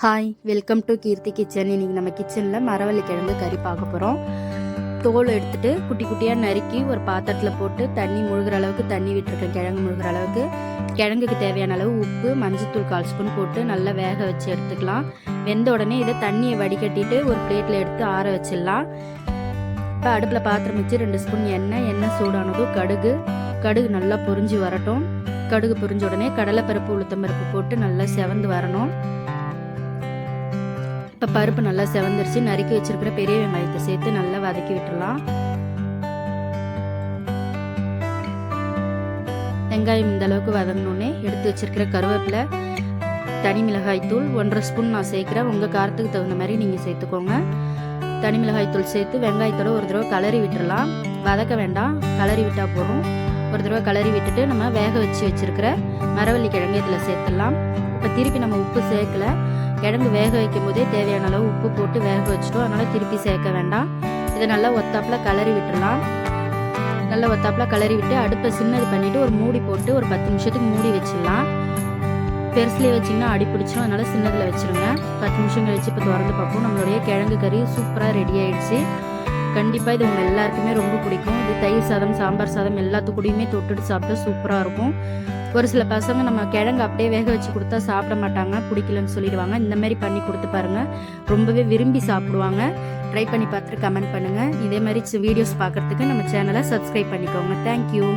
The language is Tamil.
Hi welcome to Keerthi kitchen இன்னைக்கு நம்ம கிச்சனில் மரவள்ளி கிழங்கு கறி பார்க்க போகிறோம் தோல் எடுத்துட்டு குட்டி குட்டியாக நறுக்கி ஒரு பாத்திரத்தில் போட்டு தண்ணி முழுகிற அளவுக்கு தண்ணி விட்டுருக்கேன் கிழங்கு முழுகிற அளவுக்கு. கிழங்குக்கு தேவையான அளவு உப்பு மஞ்சத்தூள் கால் ஸ்பூன் போட்டு நல்லா வேக வச்சு எடுத்துக்கலாம். வெந்த உடனே இதை தண்ணியை வடிகட்டிட்டு ஒரு பிளேட்டில் எடுத்து ஆற வச்சிடலாம். இப்போ அடுப்பில் பாத்திரம் வச்சு ரெண்டு ஸ்பூன் எண்ணெய் எண்ணெய் சூடானதும் கடுகு. கடுகு நல்லா பொரிஞ்சு வரட்டும். கடுகு பொரிஞ்ச உடனே கடலைப்பருப்பு உளுத்தம்பருப்பு போட்டு நல்லா செவந்து வரணும். இப்போ பருப்பு நல்லா செவந்துருச்சு. நறுக்கி வச்சிருக்கிற பெரிய வெங்காயத்தை சேர்த்து நல்லா வதக்கி விட்டுடலாம் வெங்காயம் இந்த அளவுக்கு வதங்கினோடனே எடுத்து வச்சிருக்கிற கருவேப்பிலை தனி மிளகாய் தூள் ஒன்றரை ஸ்பூன் நான் சேர்க்குறேன். உங்கள் காரத்துக்கு தகுந்த மாதிரி நீங்கள் சேர்த்துக்கோங்க. தனி மிளகாய் தூள் சேர்த்து வெங்காயத்தோட ஒரு தடவை கலரி விட்டுறலாம். வதக்க வேண்டாம். கலரி விட்டால் போதும். ஒரு தடவை கலரி விட்டுட்டு நம்ம வேக வச்சு வச்சிருக்கிற மரவள்ளி கிழங்கு இதில் சேர்த்துடலாம். இப்போ திருப்பி நம்ம உப்பு சேர்க்கல. கிழங்கு வேக வைக்கும் போதே தேவையான அளவு உப்பு போட்டு வேக வச்சுட்டோம். அதனால் திருப்பி சேர்க்க வேண்டாம். இதை நல்லா ஒத்தாப்பில் கலரி விட்டுடலாம் நல்லா ஒத்தாப்பில் கலரி விட்டு அடுப்பை சின்னது பண்ணிவிட்டு ஒரு மூடி போட்டு ஒரு பத்து நிமிஷத்துக்கு மூடி வச்சிடலாம். பெருசுலேயே வச்சிங்கன்னா அடி பிடிச்சோம் அதனால் சின்னதில் வச்சுருங்க. பத்து நிமிஷம் கழிச்சு இப்போ திறந்து பார்ப்போம். நம்மளுடைய கிழங்கு கறி சூப்பராக ரெடி ஆயிடுச்சு. கண்டிப்பாக இது உங்கள் எல்லாருக்குமே ரொம்ப பிடிக்கும். இது தயிர் சாதம் சாம்பார் சாதம் எல்லாத்துக்கூடையுமே தொட்டுட்டு சாப்பிட்டா சூப்பராக இருக்கும். ஒரு சில பசங்க நம்ம கிழங்கு அப்படியே வேக வச்சு கொடுத்தா சாப்பிட மாட்டாங்க பிடிக்கலன்னு சொல்லிடுவாங்க. இந்த மாதிரி பண்ணி கொடுத்து பாருங்க. ரொம்பவே விரும்பி சாப்பிடுவாங்க. ட்ரை பண்ணி பார்த்துட்டு கமெண்ட் பண்ணுங்க. இதே மாதிரி வீடியோஸ் பார்க்கறதுக்கு நம்ம சேனலை சப்ஸ்கிரைப் பண்ணிக்கோங்க. தேங்க்யூ